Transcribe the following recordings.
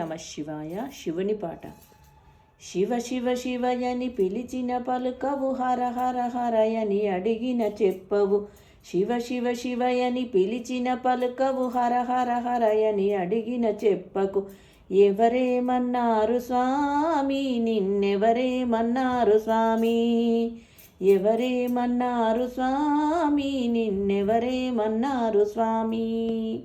నమ శివాయ శివుని పాట. శివ శివ శివయని పిలిచిన పలుకవు హర హర హరయని అడిగిన చెప్పవు. శివ శివ శివయని పిలిచిన పలుకవు హర హర హరయని అడిగిన చెప్పకు. ఎవరేమన్నారు స్వామి? నిన్నెవరేమన్నారు స్వామి? ఎవరేమన్నారు స్వామి? నిన్నెవరేమన్నారు స్వామి?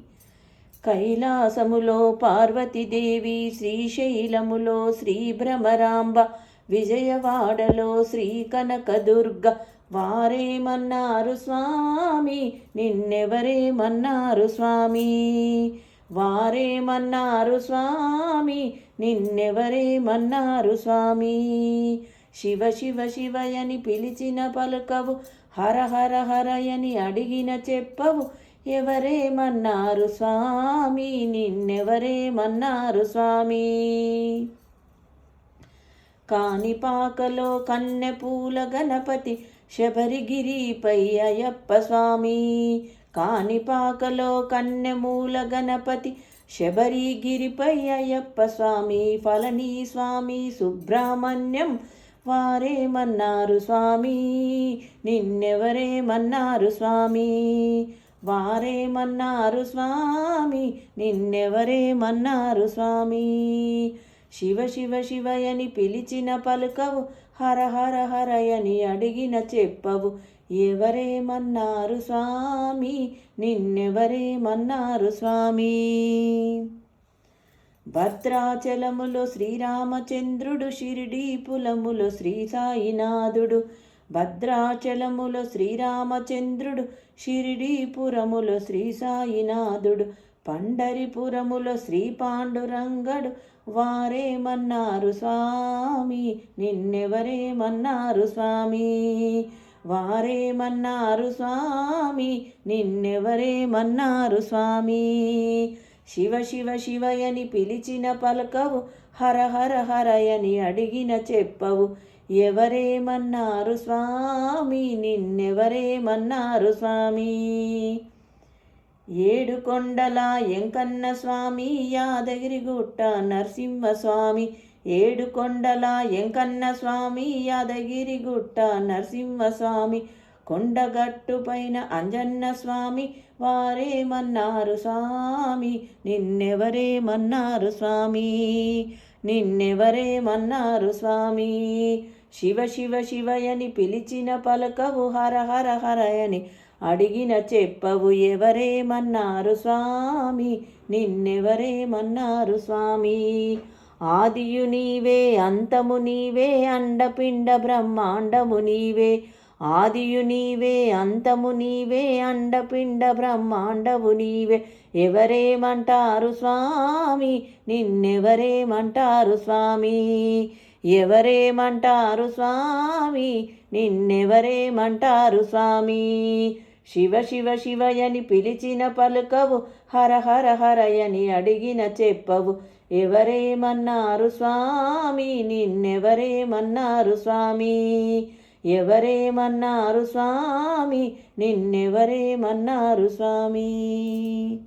కైలాసములో పార్వతీదేవి శ్రీశైలములో శ్రీ భ్రమరాంబ విజయవాడలో శ్రీ కనకదుర్గ వారేమన్నారు స్వామి? నిన్నెవరేమన్నారు స్వామి? వారేమన్నారు స్వామి? నిన్నెవరేమన్నారు స్వామి? శివ శివ శివయని పిలిచిన పలుకవు హర హర హరయని అడిగిన చెప్పవు. ఎవరేమన్నారు స్వామి? నిన్నెవరేమన్నారు స్వామి? కాణిపాకలో కన్నె పూల గణపతి శబరిగిరిపై అయ్యప్ప స్వామి. కాణిపాకలో కన్నెమూల గణపతి శబరిగిరిపై అయ్యప్ప స్వామి. ఫలని స్వామి సుబ్రహ్మణ్యం వారేమన్నారు స్వామి? నిన్నెవరేమన్నారు స్వామి? వారేమన్నారు స్వామి నిన్నెవరేమన్నారు స్వామి? శివ శివ శివయని పిలిచిన పలుకవు హర హర హరయని అడిగిన చెప్పవు. ఎవరేమన్నారు స్వామి నిన్నెవరేమన్నారు స్వామి? భద్రాచలములో శ్రీరామచంద్రుడు షిరిడీ పులములో శ్రీ సాయినాథుడు భద్రాచలములో శ్రీరామచంద్రుడు షిరిడీపురములో శ్రీ సాయినాథుడు పండరిపురములో శ్రీ పాండురంగడు వారేమన్నారు స్వామి నిన్నెవరేమన్నారు స్వామి? వారేమన్నారు స్వామి నిన్నెవరేమన్నారు స్వామి? శివ శివ శివయని పిలిచిన పలకవు హర హర హరయని అడిగిన చెప్పవు. ఎవరేమన్నారు స్వామి? నిన్నెవరేమన్నారు స్వామి? ఏడు కొండల ఎంకన్న స్వామి యాదగిరిగుట్ట నరసింహస్వామి. ఏడు కొండల ఎంకన్న స్వామి యాదగిరిగుట్ట నరసింహస్వామి. కొండగట్టుపైన అంజన్న స్వామి వారేమన్నారు స్వామి? నిన్నెవరేమన్నారు స్వామి? నిన్నెవరేమన్నారు స్వామి? శివ శివ శివయని పిలిచిన పలకవు హర హర హరయని అడిగిన చెప్పవు ఎవరేమన్నారు స్వామి? నిన్నెవరేమన్నారు స్వామి? ఆదియు నీవే అంతము నీవే అండపిండ బ్రహ్మాండము నీవే ఆదియు నీవే అంతము నీవే అండపిండ బ్రహ్మాండవు నీవే. ఎవరేమంటారు స్వామి? నిన్నెవరేమంటారు స్వామి? ఎవరేమంటారు స్వామి? నిన్నెవరేమంటారు స్వామి? శివ శివ శివయని పిలిచిన పలుకవు హర హర హరయని అడిగిన చెప్పవు. ఎవరేమన్నారు స్వామి? నిన్నెవరేమన్నారు స్వామి? ఎవరేమన్నారు స్వామి? నిన్నెవరేమన్నారు స్వామి?